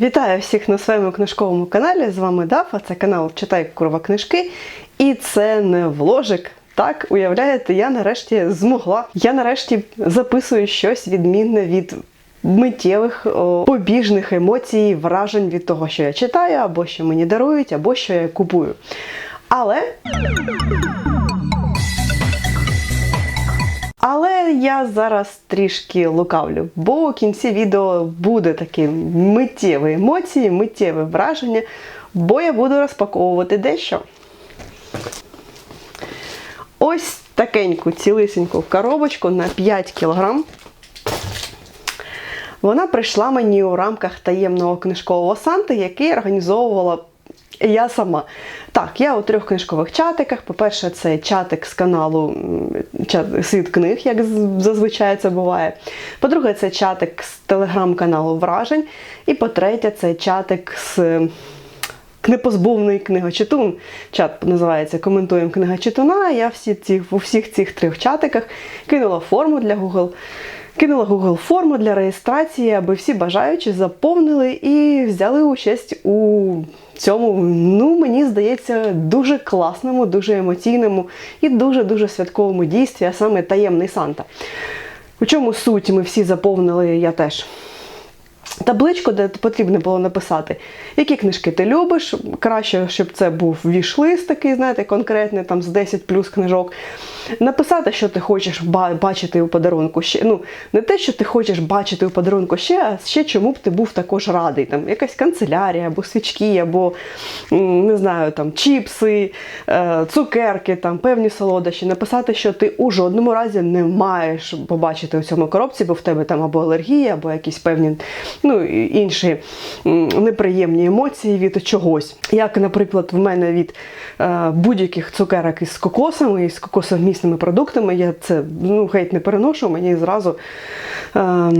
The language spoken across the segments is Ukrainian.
Вітаю всіх на своєму книжковому каналі. З вами Дафа, це канал Читай Курва книжки. І це не вложик. Так, уявляєте, я нарешті змогла. Я нарешті записую щось відмінне від миттєвих побіжних емоцій, вражень від того, що я читаю, або що мені дарують, або що я купую. Але Але я зараз трішки лукавлю, бо у кінці відео буде такі миттєві емоції, миттєве враження, бо я буду розпаковувати дещо. Ось такеньку цілисеньку коробочку на 5 кг. Вона прийшла мені у рамках таємного книжкового Санти, який організовувала я сама. Так, я у трьох книжкових чатиках. По-перше, це чатик з каналу Світ книг, як зазвичай це буває. По-друге, це чатик з телеграм-каналу Вражень. І по-третє, це чатик з Кнепозбувний книгочитун. Чат називається Коментуємо книгочитуна. Я всі ці, у всіх цих трьох чатиках кинула форму для Google. Кинула Google форму для реєстрації, аби всі бажаючі заповнили і взяли участь у цьому, ну мені здається, дуже класному, дуже емоційному і дуже-дуже святковому дійстві, а саме таємний Санта. У чому суть ми всі заповнили, я теж табличку, де потрібно було написати, які книжки ти любиш. Краще, щоб це був вішлист такий, знаєте, конкретний, там з 10 плюс книжок. Написати, що ти хочеш бачити у подарунку ще. Ну, не те, що ти хочеш бачити у подарунку ще, а ще чому б ти був також радий. Там якась канцелярія, або свічки, або не знаю, там чіпси, е, цукерки, там певні солодощі. Написати, що ти у жодному разі не маєш побачити у цьому коробці, бо в тебе там або алергія, або якісь певні ну, і інші неприємні емоції від чогось. Як, наприклад, в мене від е, будь-яких цукерок із кокосами, із кокосовмісними продуктами, я це ну, геть не переношу, мені зразу е,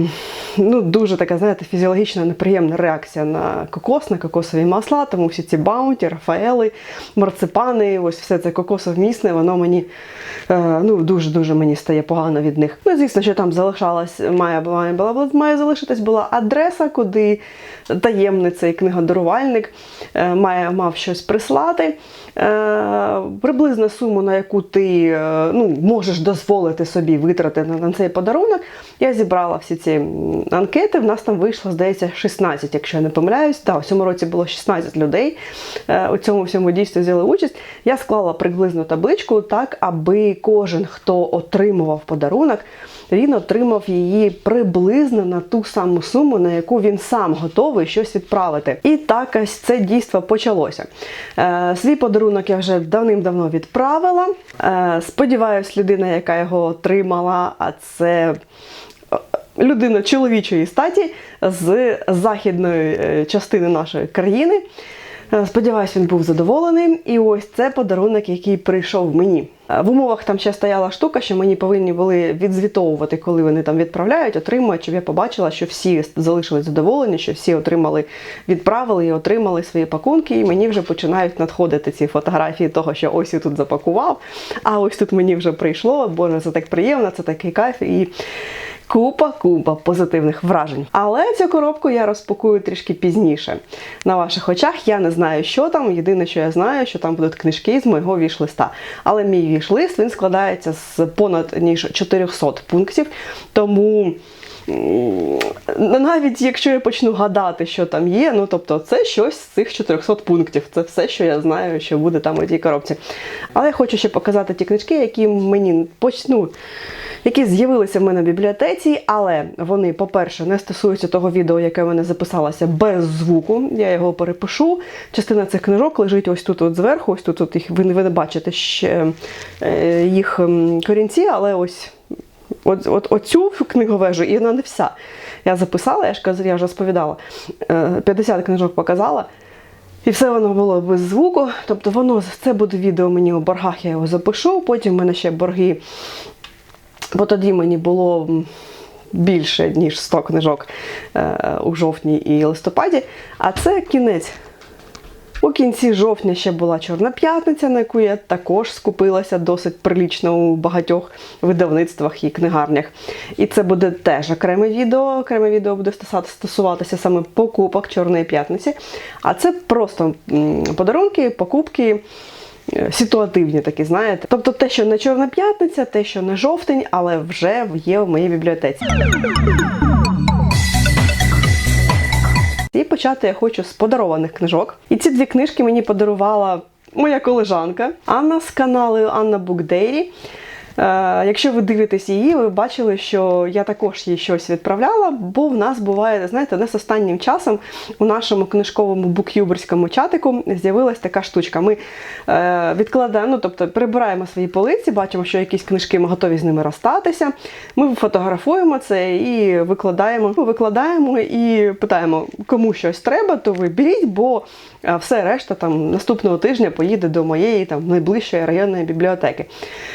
ну, дуже така, знаєте, фізіологічна неприємна реакція на кокос, на кокосові масла, тому всі ці баунті, рафаели, марципани, ось все це кокосовмісне, воно мені е, ну, дуже-дуже мені стає погано від них. Ну, звісно, що там залишалась, має, має, має залишитись була адреса, куди таємний цей книгодарувальник е, має, мав щось прислати. Е, приблизна суму, на яку ти е, ну, можеш дозволити собі витратити на, цей подарунок. Я зібрала всі ці анкети. В нас там вийшло, здається, 16, якщо я не помиляюсь. Так, у цьому році було 16 людей у цьому всьому дійстві взяли участь. Я склала приблизну табличку так, аби кожен, хто отримував подарунок, він отримав її приблизно на ту саму суму, на яку він сам готовий щось відправити. І так ось це дійство почалося. Е, свій подарунок я вже давним-давно відправила. Е, сподіваюсь, людина, яка його отримала, а це е, людина чоловічої статі з західної частини нашої країни. Сподіваюсь, він був задоволений. І ось це подарунок, який прийшов мені. Е, В умовах там ще стояла штука, що мені повинні були відзвітовувати, коли вони там відправляють, отримують, щоб я побачила, що всі залишились задоволені, що всі отримали, відправили і отримали свої пакунки. І мені вже починають надходити ці фотографії того, що ось я тут запакував, а ось тут мені вже прийшло. Боже, це так приємно, це такий кайф. І Купа, купа позитивних вражень. Але цю коробку я розпакую трішки пізніше. На ваших очах я не знаю, що там. Єдине, що я знаю, що там будуть книжки з моєго вішлиста. Але мій вішлист він складається з понад ніж 400 пунктів. Тому. Навіть якщо я почну гадати, що там є, ну тобто це щось з цих 400 пунктів. Це все, що я знаю, що буде там у тій коробці. Але я хочу ще показати ті книжки, які мені почну які з'явилися в мене в бібліотеці, але вони, по-перше, не стосуються того відео, яке в мене записалося без звуку. Я його перепишу. Частина цих книжок лежить ось тут от зверху, ось тут от їх ви, не бачите ще е, їх корінці, але ось. От, от, оцю книговежу, і вона не вся. Я записала, я ж казала, я вже розповідала, е, 50 книжок показала. І все воно було без звуку. Тобто воно це буде відео мені у боргах, я його запишу. Потім в мене ще борги Бо тоді мені було більше, ніж 100 книжок е, у жовтні і листопаді. А це кінець. У кінці жовтня ще була Чорна п'ятниця, на яку я також скупилася досить прилічно у багатьох видавництвах і книгарнях. І це буде теж окреме відео. Окреме відео буде стосуватися саме покупок Чорної п'ятниці. А це просто подарунки, покупки. е, Ситуативні такі, знаєте. Тобто те, що не Чорна п'ятниця, те, що не жовтень, але вже є в моїй бібліотеці. І почати я хочу з подарованих книжок. І ці дві книжки мені подарувала моя колежанка Анна з каналу Анна Букдейрі. Е, якщо ви дивитесь її, ви бачили, що я також їй щось відправляла, бо в нас буває, знаєте, не з останнім часом у нашому книжковому букюберському чатику з'явилась така штучка. Ми е, відкладаємо, ну тобто прибираємо свої полиці, бачимо, що якісь книжки ми готові з ними розстатися. Ми фотографуємо це і викладаємо. Ну, викладаємо і питаємо, кому щось треба, то ви беріть, бо е, все решта там наступного тижня поїде до моєї там найближчої районної бібліотеки.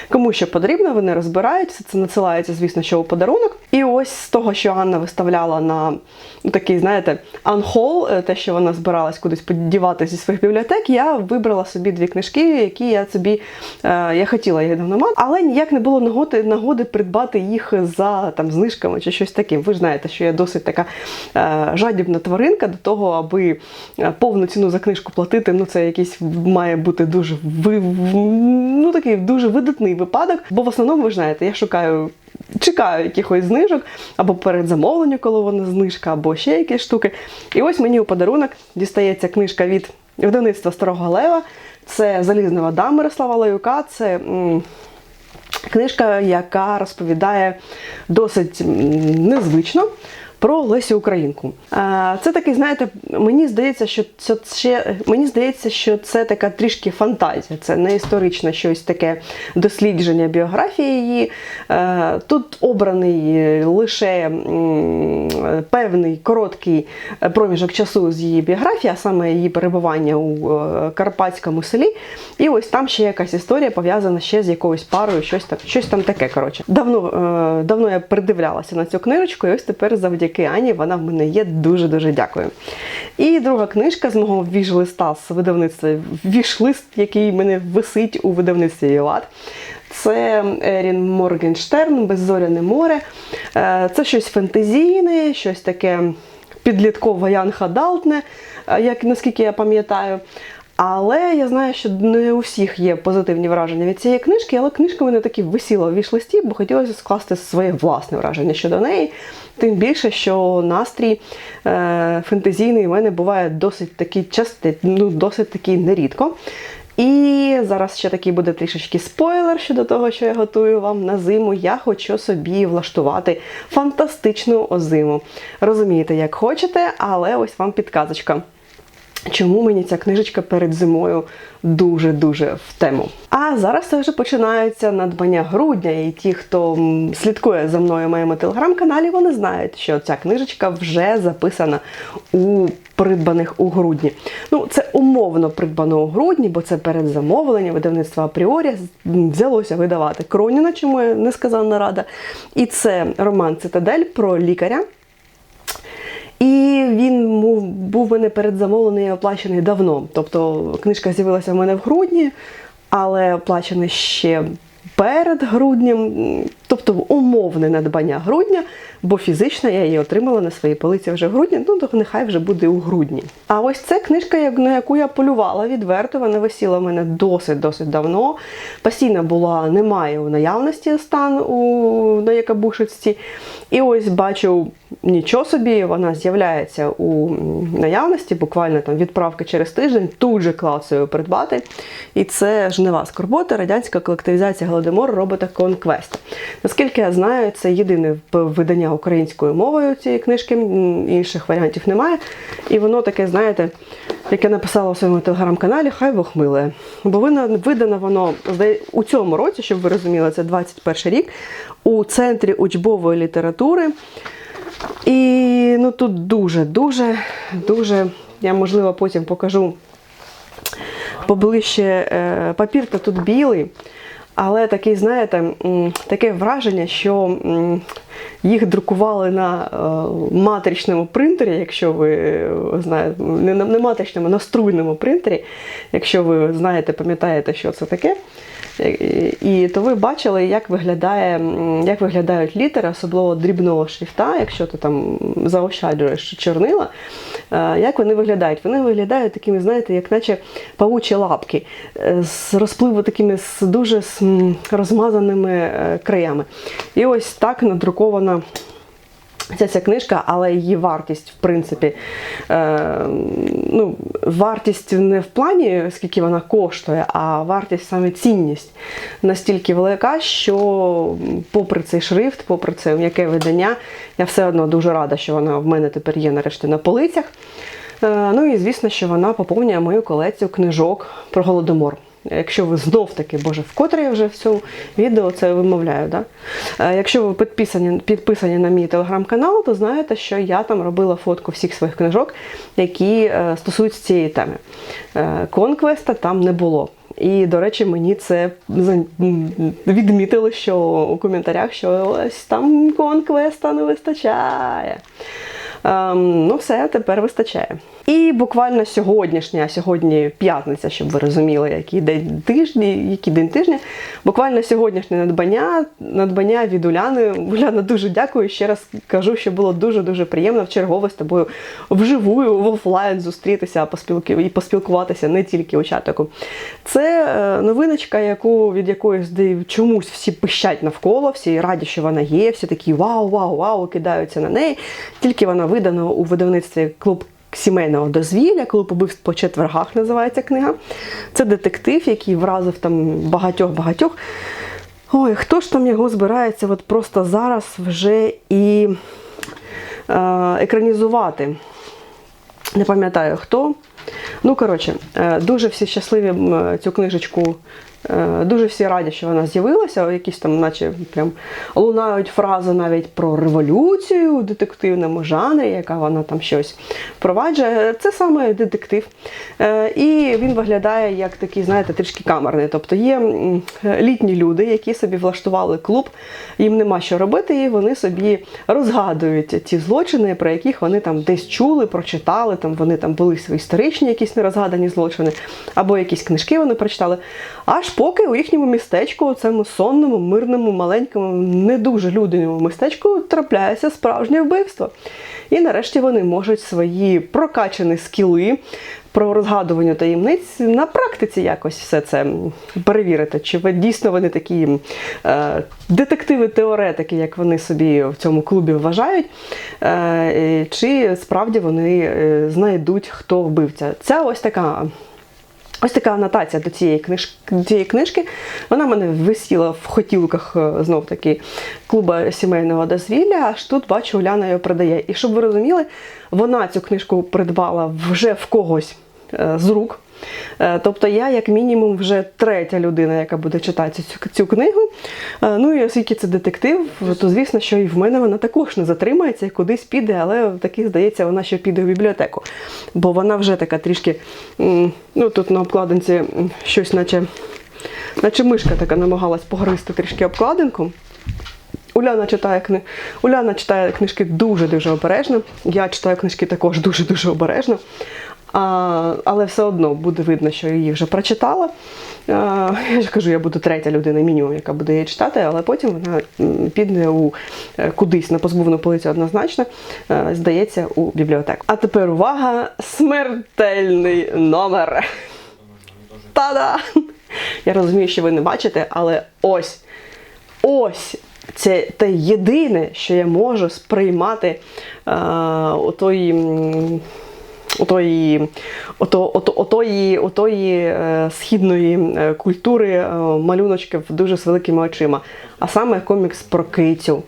Кому що потрібно, вони розбирають, все це надсилається, звісно, що у подарунок. І ось з того, що Анна виставляла на такий, знаєте, анхол, е, те, що вона збиралась кудись подівати зі своїх бібліотек, я вибрала собі дві книжки, які я собі е, я хотіла їх давно мати, але ніяк не було нагоди, нагоди придбати їх за там знижками чи щось таким. Ви ж знаєте, що я досить така е, жадібна тваринка до того, аби е, повну ціну за книжку платити. Ну це якийсь має бути дуже ви, ну такий дуже видатний випадок. Бо в основному ви знаєте, я шукаю. Чекаю якихось знижок або перед замовленням, коли вона знижка, або ще якісь штуки. І ось мені у подарунок дістається книжка від видавництва Старого Лева. Це Залізна вода Мирослава Лаюка. Це м, книжка, яка розповідає досить незвично. Про Лесю Українку. Це такий, знаєте, мені здається, що це ще мені здається, що це така трішки фантазія. Це не історичне щось таке дослідження біографії її. Тут обраний лише певний короткий проміжок часу з її біографії, а саме її перебування у е, карпатському селі. І ось там ще якась історія пов'язана ще з якоюсь парою, щось там, щось там таке. Коротше, давно, е, давно я придивлялася на цю книжечку, і ось тепер завдяки Ані вона в мене є. Дуже дуже дякую. І друга книжка з мого віж-листа з видавництва віш-лист, який мене висить у видавництві Єлат. Це Ерін Моргенштерн, Беззоряне море. Е, Це щось фентезійне, щось таке підлітково янхадалтне, як наскільки я пам'ятаю. Але я знаю, що не у всіх є позитивні враження від цієї книжки, але книжка в мене таки висіла в вішлисті, бо хотілося скласти своє власне враження щодо неї. Тим більше, що настрій е, фентезійний у мене буває досить такий часто, ну досить такий нерідко. І зараз ще такий буде трішечки спойлер щодо того, що я готую вам на зиму. Я хочу собі влаштувати фантастичну озиму. Розумієте, як хочете, але ось вам підказочка. Чому мені ця книжечка перед зимою дуже-дуже в тему? А зараз це вже починаються надбання грудня, і ті, хто слідкує за мною в моєму телеграм-каналі, вони знають, що ця книжечка вже записана у придбаних у грудні. Ну, це умовно придбано у грудні, бо це передзамовлення видавництва Апріорі взялося видавати Кроніна, чому я несказанна рада. І це роман Цитадель про лікаря. І він був, мене передзамовлений і оплачений давно. Тобто книжка з'явилася в мене в грудні, але оплачений ще перед груднем, тобто умовне надбання грудня, бо фізично я її отримала на своїй полиці вже в грудні, ну то нехай вже буде у грудні. А ось це книжка, на яку я полювала відверто, вона висіла в мене досить-досить давно. Постійно була, немає у наявності стан у на якабушечці. І ось бачу нічого собі, вона з'являється у наявності, буквально там відправка через тиждень, тут же клацаю придбати. І це жнива скорботи, радянська колективізація Голодомору робота Conquest. Наскільки я знаю, це єдине видання українською мовою цієї книжки, інших варіантів немає. І воно таке, знаєте, як я написала у своєму телеграм-каналі, хай Бог милує. Бо видано воно у цьому році, щоб ви розуміли, це 21 рік, у центрі учбової літератури. І ну тут дуже, дуже. Я можливо потім покажу поближче. Е, папір та тут білий. Але такий, знаєте, таке враження, що їх друкували на е, матричному принтері, якщо ви е, знаєте, не, матричному, на струйному принтері, якщо ви знаєте, пам'ятаєте, що це таке. І, і то ви бачили, як виглядає, як виглядають літери, особливо дрібного шрифта, якщо ти там заощаджуєш чорнила, е, як вони виглядають? Вони виглядають такими, знаєте, як наче павучі лапки, е, з розпливу такими з дуже розмазаними е, краями. І ось так надрукована Ця ця книжка, але її вартість, в принципі, е, ну, вартість не в плані, скільки вона коштує, а вартість саме цінність настільки велика, що попри цей шрифт, попри це м'яке видання, я все одно дуже рада, що вона в мене тепер є нарешті на полицях. Е, ну і звісно, що вона поповнює мою колекцію книжок про голодомор. Якщо ви знов таки, боже, вкотре я вже в цьому відео це вимовляю. Да? Якщо ви підписані, підписані на мій телеграм-канал, то знаєте, що я там робила фотку всіх своїх книжок, які е, стосуються цієї теми. Е, Конквеста там не було. І, до речі, мені це відмітили, що у коментарях, що ось там конквеста не вистачає. Ем, ну, все, тепер вистачає. І буквально сьогоднішня, сьогодні п'ятниця, щоб ви розуміли, який день тижні, який день тижня. Буквально сьогоднішнє надбання, надбання від Уляни. Уляна, дуже дякую. Ще раз кажу, що було дуже-дуже приємно в чергове з тобою вживую в офлайн зустрітися і поспілкуватися не тільки у чатику. Це е, новиночка, яку, від якої чомусь всі пищать навколо, всі раді, що вона є, всі такі вау, вау, вау, кидаються на неї. Тільки вона видана у видавництві клуб сімейного дозвілля, клуб убивств по четвергах називається книга. Це детектив, який вразив там багатьох-багатьох. Ой, хто ж там його збирається от просто зараз вже і е, екранізувати? Не пам'ятаю хто. Ну, коротше, е, дуже всі щасливі цю книжечку. Е, Дуже всі раді, що вона з'явилася. Якісь там, наче прям лунають фрази навіть про революцію у детективному жанрі, яка вона там щось впроваджує. Це саме детектив. Е, І він виглядає як такий, знаєте, трішки камерний. Тобто є літні люди, які собі влаштували клуб, їм нема що робити, і вони собі розгадують ті злочини, про яких вони там десь чули, прочитали. Там вони там були свої історичні якісь нерозгадані злочини, або якісь книжки вони прочитали. Аж поки у їхньому містечку, у цьому сонному, мирному, маленькому, не дуже людяному містечку трапляється справжнє вбивство. І нарешті вони можуть свої прокачані скіли про розгадування таємниць на практиці якось все це перевірити. Чи дійсно вони такі е, детективи-теоретики, як вони собі в цьому клубі вважають, е, чи справді вони е, знайдуть, хто вбивця. Це ось така. Ось така анотація до цієї книжки, цієї книжки. Вона в мене висіла в хотілках е, знов таки клуба сімейного дозвілля. Аж тут бачу, Уляна його продає. І щоб ви розуміли, вона цю книжку придбала вже в когось е, з рук. Е, Тобто я, як мінімум, вже третя людина, яка буде читати цю, цю книгу. Е, Ну і оскільки це детектив, то звісно, що і в мене вона також не затримається і кудись піде, але таки здається, вона ще піде в бібліотеку. Бо вона вже така трішки, ну тут на обкладинці щось, наче, наче мишка така намагалась погризти трішки обкладинку. Уляна читає кни... Уляна читає книжки дуже-дуже обережно. Я читаю книжки також дуже-дуже обережно. Але все одно буде видно, що її вже прочитала. Я ж кажу, я буду третя людина, мінімум, яка буде її читати, але потім вона піде у е, кудись на позбувну полицю однозначно, е, здається, у бібліотеку. А тепер увага! Смертельний номер. Та-да! Я розумію, що ви не бачите, але ось ось це те єдине, що я можу сприймати е, отої. м, Отої, ото, ото, отої, отої е, східної е, культури е, малюночків дуже з великими очима. А саме комікс про кицю.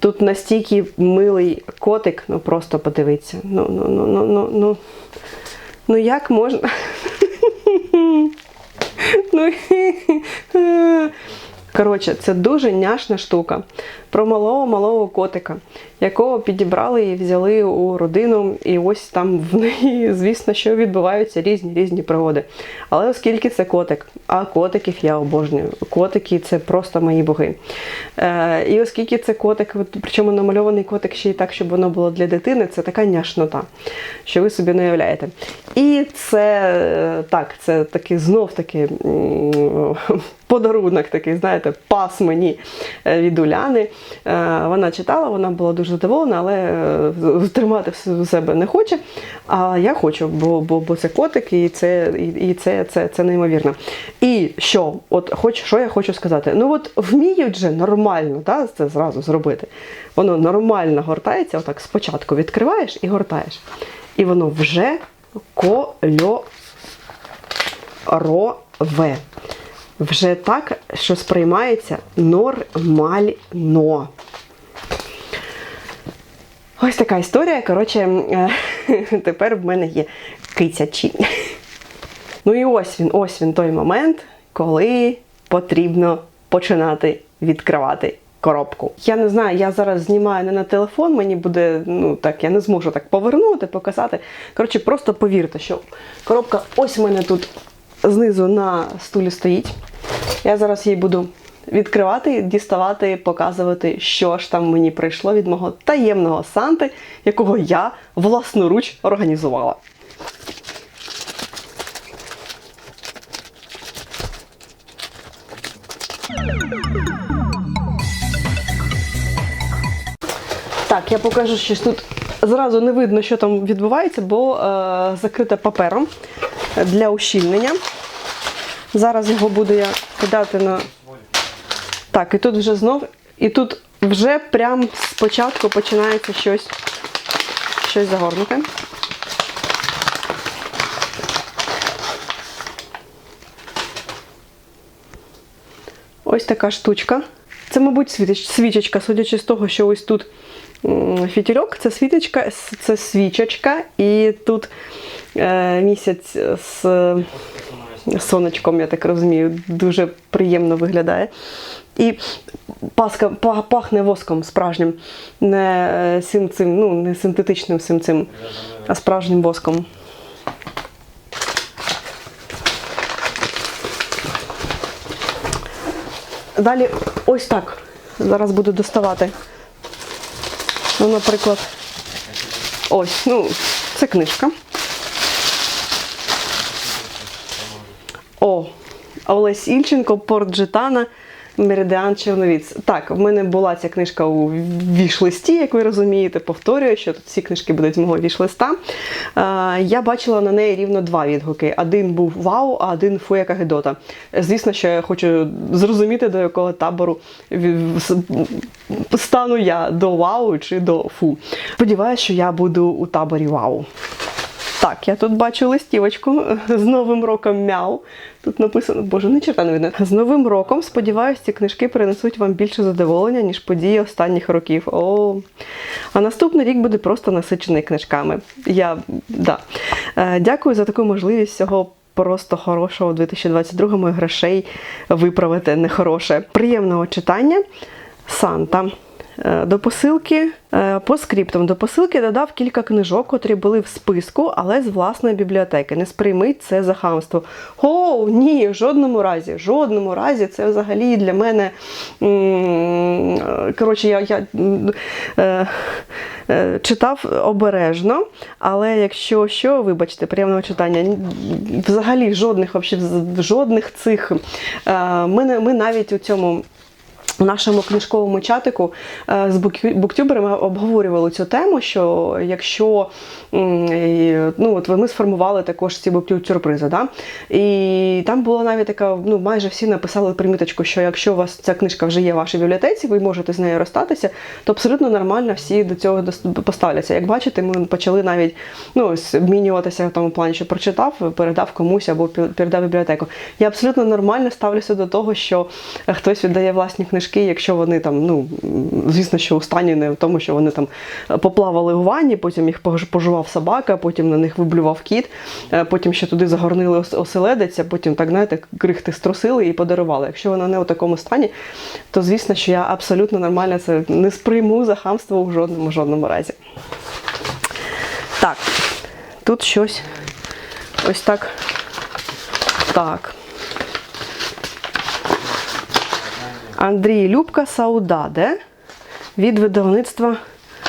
Тут настільки милий котик, ну просто подивіться. Ну, ну, ну, ну, ну, ну, ну як можна? Ну, коротше, це дуже няшна штука. Про малого малого котика, якого підібрали і взяли у родину. І ось там в неї, звісно, що відбуваються різні різні пригоди. Але оскільки це котик, а котиків я обожнюю. Котики це просто мої боги. Е, і оскільки це котик, причому намальований котик ще й так, щоб воно було для дитини, це така няшнота, що ви собі не уявляєте. І це е, так, це таки подарунок, такий, знаєте, пас мені е, від Уляни. Е, Вона читала, вона була дуже задоволена, але е, тримати в себе не хоче. А я хочу, бо, бо, бо це котик, і це, і, це, це, це неймовірно. І що, от хоч що я хочу сказати? Ну от вміють же нормально да, це зразу зробити. Воно нормально гортається, отак спочатку відкриваєш і гортаєш. І воно вже кольорове. Вже так, що сприймається нормально. Ось така історія. Коротше, е, тепер в мене є кицячі. Ну і ось він, ось він той момент, коли потрібно починати відкривати коробку. Я не знаю, я зараз знімаю не на телефон, мені буде, ну так, я не зможу так повернути, показати. Коротше, просто повірте, що коробка ось в мене тут знизу на стулі стоїть. Я зараз її буду відкривати, діставати, показувати, що ж там мені прийшло від мого таємного Санти, якого я власноруч організувала. Так, я покажу щось тут. Зразу не видно, що там відбувається, бо е, закрите папером для ущільнення. Зараз його буду я кидати на. Так, і тут вже знов, і тут вже прям спочатку починається щось, щось загорнуте. Ось така штучка. Це, мабуть, свічечка, судячи з того, що ось тут фітільок, це світочка, це свічечка, і тут е, місяць з сонечком, я так розумію, дуже приємно виглядає. І паска пахне воском справжнім, не е, цим, ну, не синтетичним всім цим, а справжнім воском. Далі ось так. Зараз буду доставати. Ну, наприклад, ось, ну, це книжка. О, Олесь Ільченко, Порт Джетана, Меридіан Черновіць. Так, в мене була ця книжка у віш-листі, як ви розумієте, повторюю, що тут всі книжки будуть з мого віш-листа. Я бачила на неї рівно два відгуки. Один був вау, а один фу, яка гидота. Звісно, що я хочу зрозуміти, до якого табору стану я до вау чи до фу. Сподіваюся, що я буду у таборі вау. Так, я тут бачу листівочку з Новим роком мяу. Тут написано, боже, ні черта не видно. З Новим роком, сподіваюся, ці книжки принесуть вам більше задоволення, ніж події останніх років. О. А наступний рік буде просто насичений книжками. Я, да. Е, Дякую за таку можливість цього просто хорошого у 2022-му і грошей виправити нехороше. Приємного читання. Санта. Е, До посилки е, по скриптам до посилки додав кілька книжок, котрі були в списку, але з власної бібліотеки. Не сприйміть це за хамство. О, ні, в жодному разі. В жодному разі це взагалі для мене. е, Коротше, я, я е, е, читав обережно, але якщо що, вибачте, приємного читання. Взагалі жодних, жодних цих. е, Ми, ми навіть у цьому. У нашому книжковому чатику е, з буктюберами обговорювали цю тему, що якщо ну, от ми сформували також ці буктюб сюрпризи, да? і там була навіть така, ну майже всі написали приміточку, що якщо у вас ця книжка вже є в вашій бібліотеці, ви можете з нею розстатися, то абсолютно нормально всі до цього поставляться. Як бачите, ми почали навіть ну, ось, обмінюватися в тому плані, що прочитав, передав комусь або передав бібліотеку. Я абсолютно нормально ставлюся до того, що е, хтось віддає власні книжки книжки, якщо вони там, ну звісно, що у стані не в тому, що вони там поплавали у ванні, потім їх пожував собака, потім на них виблював кіт, е, потім ще туди загорнили ос- оселедець, а потім так знаєте, крихти струсили і подарували. Якщо вона не у такому стані, то звісно, що я абсолютно нормально це не сприйму за хамство у жодному жодному разі. Так, тут щось ось так. Так. Андрій Любка Саудаде від видавництва.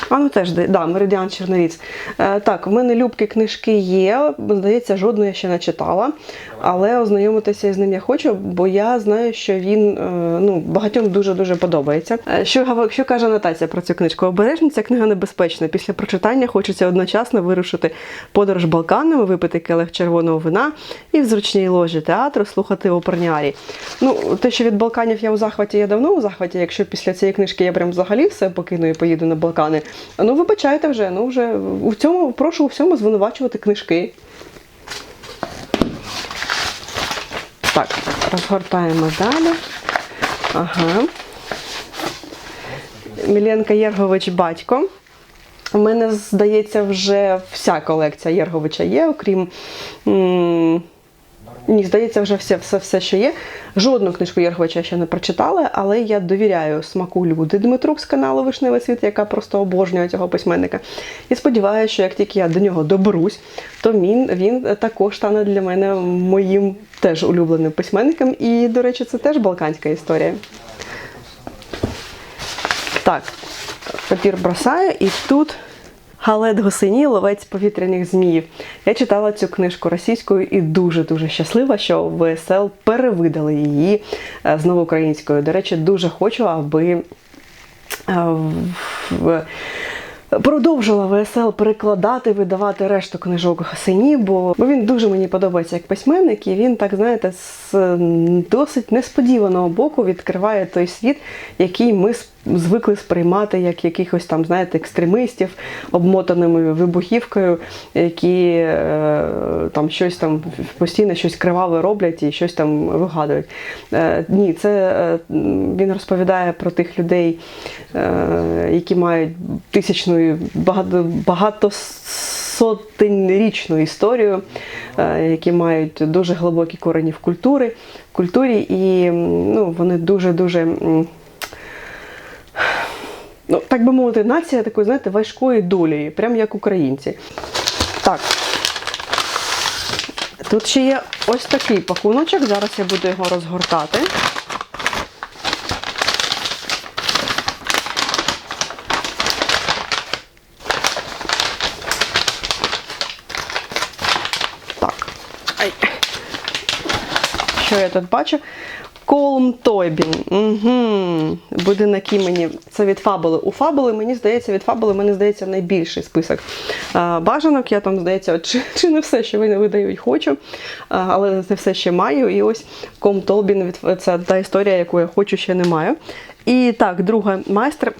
А, ну теж да, Меридіан Черновіць. Е, так, в мене любки книжки є. Здається, жодну я ще не читала, але ознайомитися з ним я хочу, бо я знаю, що він е, ну, багатьом дуже-дуже подобається. Е, що, що каже анотація про цю книжку? Обережно ця книга небезпечна. Після прочитання хочеться одночасно вирушити подорож Балканами, випити келих червоного вина і в зручній ложі театру слухати оперні арії. Ну, те, що від Балканів я у захваті, я давно у захваті. Якщо після цієї книжки я прям взагалі все покину і поїду на Балкани, ну вибачайте вже, ну вже у цьому прошу у всьому звинувачувати книжки. Так, розгортаємо далі. Ага. Міленка Єргович батько. У мене, здається, вже вся колекція Єрговича є, окрім. м, Ні, здається, вже все, все, все, що є. Жодну книжку Єрговича ще не прочитала, але я довіряю смаку люди Дмитрук з каналу Вишневий світ, яка просто обожнює цього письменника. І сподіваюся, що як тільки я до нього доберусь, то він, він також стане для мене моїм теж улюбленим письменником. І, до речі, це теж балканська історія. Так, папір бросаю, і тут Галет Гусині, ловець повітряних зміїв. Я читала цю книжку російською і дуже-дуже щаслива, що ВСЛ перевидали її е, знову українською. До речі, дуже хочу, аби е, продовжила ВСЛ перекладати, видавати решту книжок Гасині, бо, він дуже мені подобається як письменник, і він, так знаєте, з досить несподіваного боку відкриває той світ, який ми звикли сприймати як якихось там, знаєте, екстремистів, обмотаними вибухівкою, які е, там щось там постійно щось криваве роблять і щось там вигадують. Е, ні, це е, він розповідає про тих людей, які мають тисячну багато, багато сотенрічну історію, які мають дуже глибокі корені в культури, культурі, і ну, вони дуже-дуже. Ну, так би мовити, нація такої, знаєте, важкої долі, прям як українці. Так. Тут ще є ось такий пакуночок. Зараз я буду його розгортати. Так. Ай. Що я тут бачу? Колм Тойбін. Угу. Будинок імені. Це від фабули. У фабули, мені здається, від фабули, мені здається, найбільший список а, бажанок. Я там, здається, чи, чи не все, що ви видаю і хочу, а, але не все ще маю. І ось Колм Толбін від це та історія, яку я хочу, ще не маю. І так, друга майстер.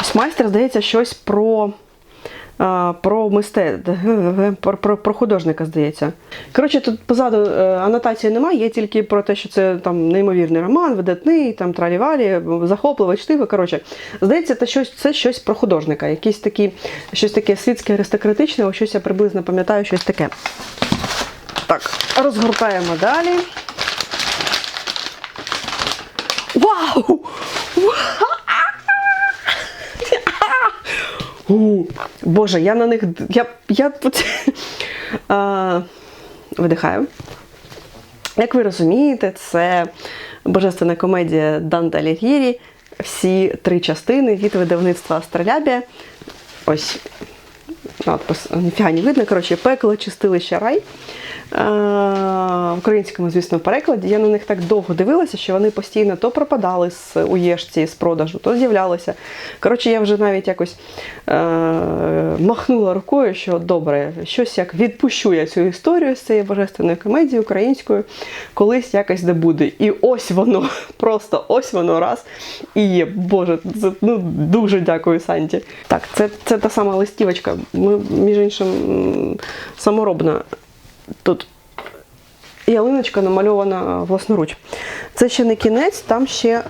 Ось майстер, здається, щось про. Про мистецтво, про, про, про художника, здається. Коротше, тут позаду е, анотації немає, є тільки про те, що це там неймовірний роман, видатний, там тралівалі, захопливе чтиво. Коротше, здається, це щось, це щось про художника. Якісь такі, щось таке світське аристократичне, ось щось я приблизно пам'ятаю, щось таке. Так, розгортаємо далі. Вау! Боже, я на них. Я, я. А, видихаю. Як ви розумієте, це божественна комедія Данте Алігірі. Всі три частини від видавництва Астролябія. Ось надпис ніфіга не видно. Коротше, пекло, чистилище рай. Е, українському, звісно, в перекладі. Я на них так довго дивилася, що вони постійно то пропадали з у Єшці з продажу, то з'являлися. Коротше, я вже навіть якось е, махнула рукою, що добре, щось як відпущу я цю історію з цієї божественної комедії українською, колись якось де буде. І ось воно, просто ось воно раз і є. Боже, це, ну, дуже дякую Санті. Так, це, це та сама листівочка. Ми, між іншим, саморобна тут ялиночка намальована власноруч. Це ще не кінець, там ще,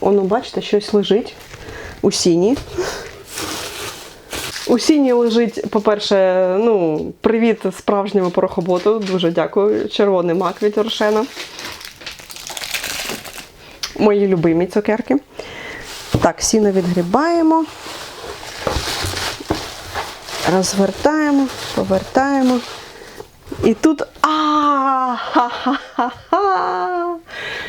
воно, бачите, щось лежить у сіні. У сіні лежить, по-перше, ну, привіт справжньому порохоботу. Дуже дякую. Червоний мак від Рошена. Мої любимі цукерки. Так, сіно відгрібаємо. Розвертаємо, повертаємо. І тут. а!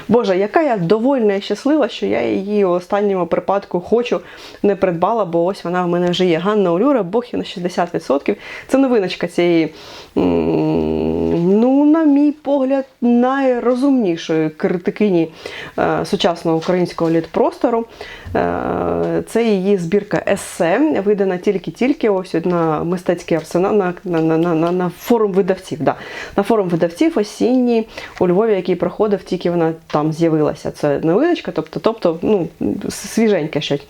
Боже, яка я довольна і щаслива, що я її у останньому припадку хочу не придбала, бо ось вона в мене вже є. Ганна Олюра, на 60%. Це новиночка цієї, ну, на мій погляд, найрозумнішої критикині е, сучасного українського літпростору. Е, це її збірка есе, видана тільки-тільки ось на мистецький арсенал, на, на, на, на, на, форум видавців. Да. На форум видавців осінній у Львові, який проходив, тільки вона там з'явилася. Це новиночка, тобто, тобто ну, свіженьке щось.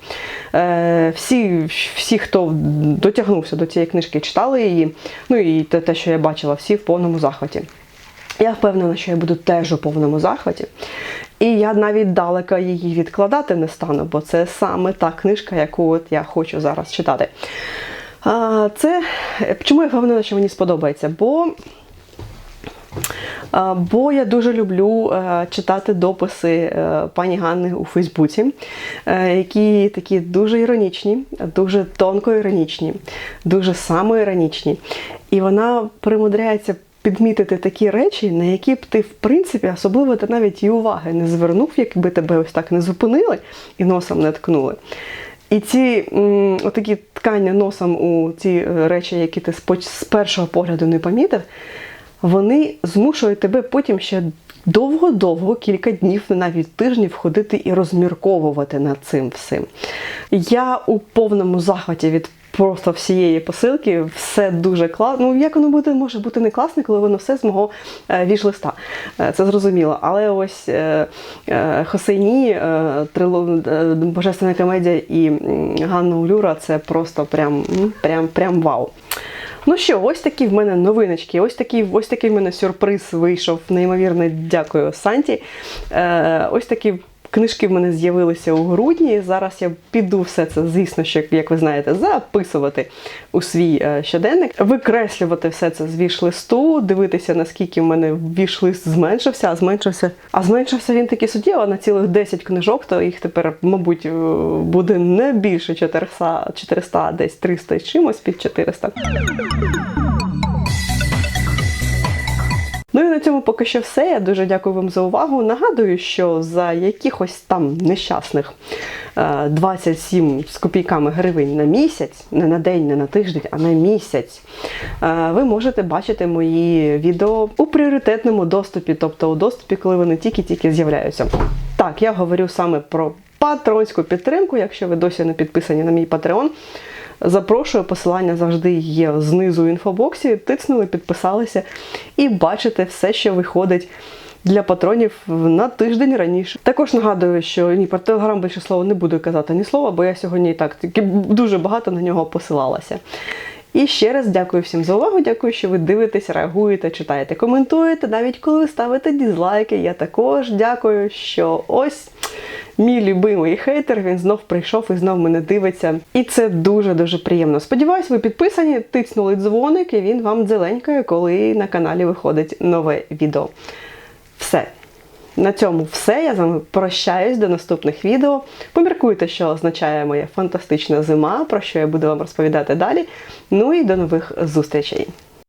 Е, всі, всі, хто дотягнувся до цієї книжки, читали її. Ну і те, те, що я бачила, всі в повному захваті. Я впевнена, що я буду теж у повному захваті. І я навіть далеко її відкладати не стану, бо це саме та книжка, яку от я хочу зараз читати. Це чому я впевнена, що мені сподобається? Бо Бо я дуже люблю е, читати дописи е, пані Ганни у Фейсбуці, е, які такі дуже іронічні, дуже тонко іронічні, дуже самоіронічні. І вона примудряється підмітити такі речі, на які б ти, в принципі, особливо ти навіть і уваги не звернув, якби тебе ось так не зупинили і носом не ткнули. І ці м, отакі ткання носом у ці е, речі, які ти з, з першого погляду не помітив, вони змушують тебе потім ще довго-довго, кілька днів, навіть тижнів ходити і розмірковувати над цим всім. Я у повному захваті від просто всієї посилки, все дуже класно. Ну, як воно буде, може бути не класно, коли воно все з мого е, віж-листа. Е, це зрозуміло. Але ось е, Хосейні, трило, Божественна комедія і Ганна Улюра це просто прям, прям, прям вау. Ну що, ось такі в мене новиночки, ось такий, ось такий в мене сюрприз вийшов. Неймовірно, дякую Санті. Е, ось такі книжки в мене з'явилися у грудні. Зараз я піду все це, звісно, що, як ви знаєте, записувати у свій е, щоденник, викреслювати все це з віш-листу, дивитися, наскільки в мене віш-лист зменшився, а зменшився. А зменшився він таки суттєво на цілих 10 книжок, то їх тепер, мабуть, е, буде не більше 400, 400 десь 300 з чимось під 400. Ну і на цьому поки що все. Я дуже дякую вам за увагу. Нагадую, що за якихось там нещасних е, 27 з копійками гривень на місяць, не на день, не на тиждень, а на місяць, е, ви можете бачити мої відео у пріоритетному доступі, тобто у доступі, коли вони тільки-тільки з'являються. Так, я говорю саме про патронську підтримку, якщо ви досі не підписані на мій Patreon. Запрошую, посилання завжди є знизу в інфобоксі. Тиснули, підписалися і бачите все, що виходить для патронів на тиждень раніше. Також нагадую, що ні про телеграм більше слова не буду казати ні слова, бо я сьогодні і так дуже багато на нього посилалася. І ще раз дякую всім за увагу. Дякую, що ви дивитесь, реагуєте, читаєте, коментуєте. Навіть коли ви ставите дізлайки, я також дякую, що ось мій любимий хейтер, він знов прийшов і знов мене дивиться. І це дуже-дуже приємно. Сподіваюсь, ви підписані, тиснули дзвоник, і він вам дзеленькає, коли на каналі виходить нове відео. Все. На цьому все. Я з вами прощаюсь до наступних відео. Поміркуйте, що означає моя фантастична зима, про що я буду вам розповідати далі. Ну і до нових зустрічей!